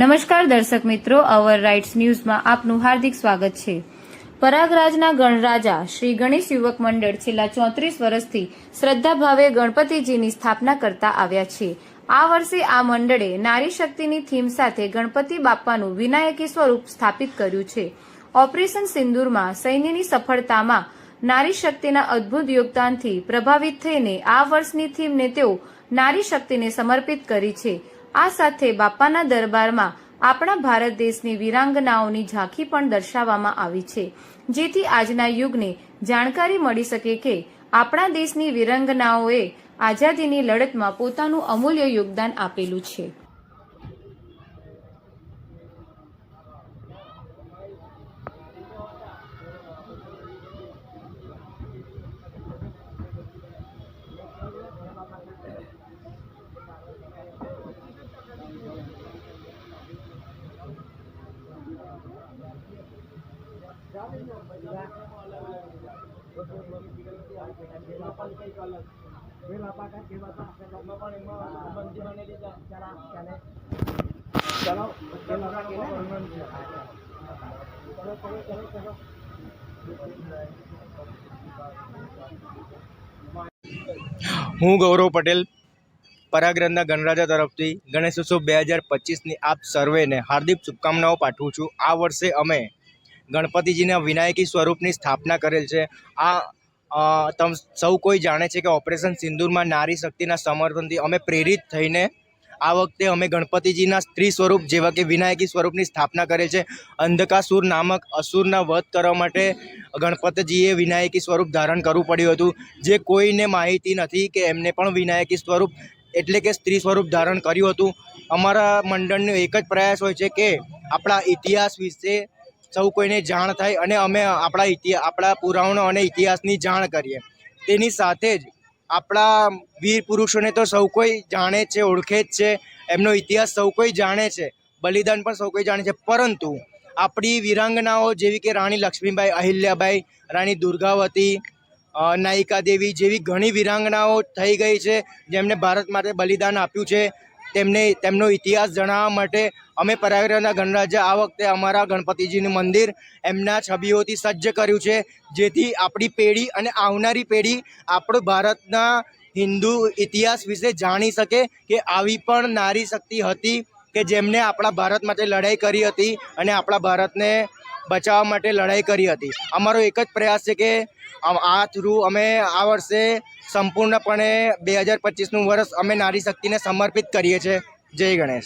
નમસ્કાર દર્શક મિત્રો અવર રાઇટ્સ ન્યૂઝમાં આપનું હાર્દિક સ્વાગત છે. પરાગરાજના ગણરાજા શ્રી ગણેશ યુવક મંડળ છેલ્લા ચોત્રીસ વર્ષથી શ્રદ્ધાભાવે ગણપતિજીની સ્થાપના કરતા આવ્યા છે. આ વર્ષે આ મંડળે નારી શક્તિની થીમ સાથે ગણપતિ બાપ્પાનું વિનાયકી સ્વરૂપ સ્થાપિત કર્યું છે. ઓપરેશન સિંદૂરમાં સૈન્યની સફળતામાં નારી શક્તિના અદ્ભુત યોગદાનથી પ્રભાવિત થઈને આ વર્ષની થીમને તેઓ નારી શક્તિને સમર્પિત કરી છે. આ સાથે બાપાના દરબારમાં આપણા ભારત દેશની વીરાંગનાઓની ઝાંખી પણ દર્શાવવામાં આવી છે. જેથી આજના યુગને જાણકારી મળી શકે કે આપણા દેશની વીરાંગનાઓએ આઝાદીની લડતમાં પોતાનું અમૂલ્ય યોગદાન આપેલું છે. હું ગૌરવ પટેલ પરાગ્રંથના ગણરાજા તરફથી ગણેશ ઉત્સવ બે હજાર પચીસની આપ સર્વેને હાર્દિક શુભકામનાઓ પાઠવું છું. આ વર્ષે અમે ગણપતિજીના વિનાયકી સ્વરૂપની સ્થાપના કરેલ છે. આ તમ સૌ કોઈ જાણે છે કે ઓપરેશન સિંદૂરમાં નારી શક્તિના સમર્થનથી અમે પ્રેરિત થઈને આ વખતે અમે ગણપતિજીના સ્ત્રી સ્વરૂપ જેવા કે વિનાયકી સ્વરૂપની સ્થાપના કરેલ છે. અંધકાસુર નામક અસુરના વધ કરવા માટે ગણપતિજીએ વિનાયકી સ્વરૂપ ધારણ કરવું પડ્યું હતું. જે કોઈને માહિતી નથી કે એમને પણ વિનાયકી સ્વરૂપ એટલે કે સ્ત્રી સ્વરૂપ ધારણ કર્યું હતું. અમારા મંડળનો એક જ પ્રયાસ હોય છે કે આપણા ઇતિહાસ વિશે સૌ કોઈને જાણ થાય અને અમે આપણા ઇતિહાસ આપણા પુરાણો અને ઇતિહાસની જાણ કરીએ. તેની સાથે જ આપણા વીર પુરુષોને તો સૌ કોઈ જાણે છે, ઓળખે જ છે. એમનો ઇતિહાસ સૌ કોઈ જાણે છે. બલિદાન પણ સૌ કોઈ જાણે છે. પરંતુ આપણી વીરાંગનાઓ જેવી કે રાણી લક્ષ્મીબાઈ, અહિલ્યાબાઈ, રાણી દુર્ગાવતી નાયિકા દેવી જેવી ઘણી વીરાંગનાઓ થઈ ગઈ છે. જેમને ભારત માટે બલિદાન આપ્યું છે. તેમને, તેમનો ઇતિહાસ જણાવવા માટે અમે પર્યાવરણના ગણરાજા આ વખતે અમારા ગણપતિજીનું મંદિર એમના છબીઓથી સજ્જ કર્યું છે, જેથી આપણી પેઢી અને આવનારી પેઢી આપણો ભારતના હિન્દુ ઇતિહાસ વિશે જાણી શકે કે આવી પણ નારી શક્તિ હતી કે જેમને આપણા ભારત માટે લડાઈ કરી હતી અને આપણા ભારતને બચાવવા માટે લડાઈ કરી હતી. અમારો એક જ પ્રયાસ છે કે આ- થ્રુ અમે આ વર્ષે સંપૂર્ણપણે બે હજાર પચીસનું વર્ષ અમે નારી શક્તિને સમર્પિત કરીએ છીએ. જય ગણેશ.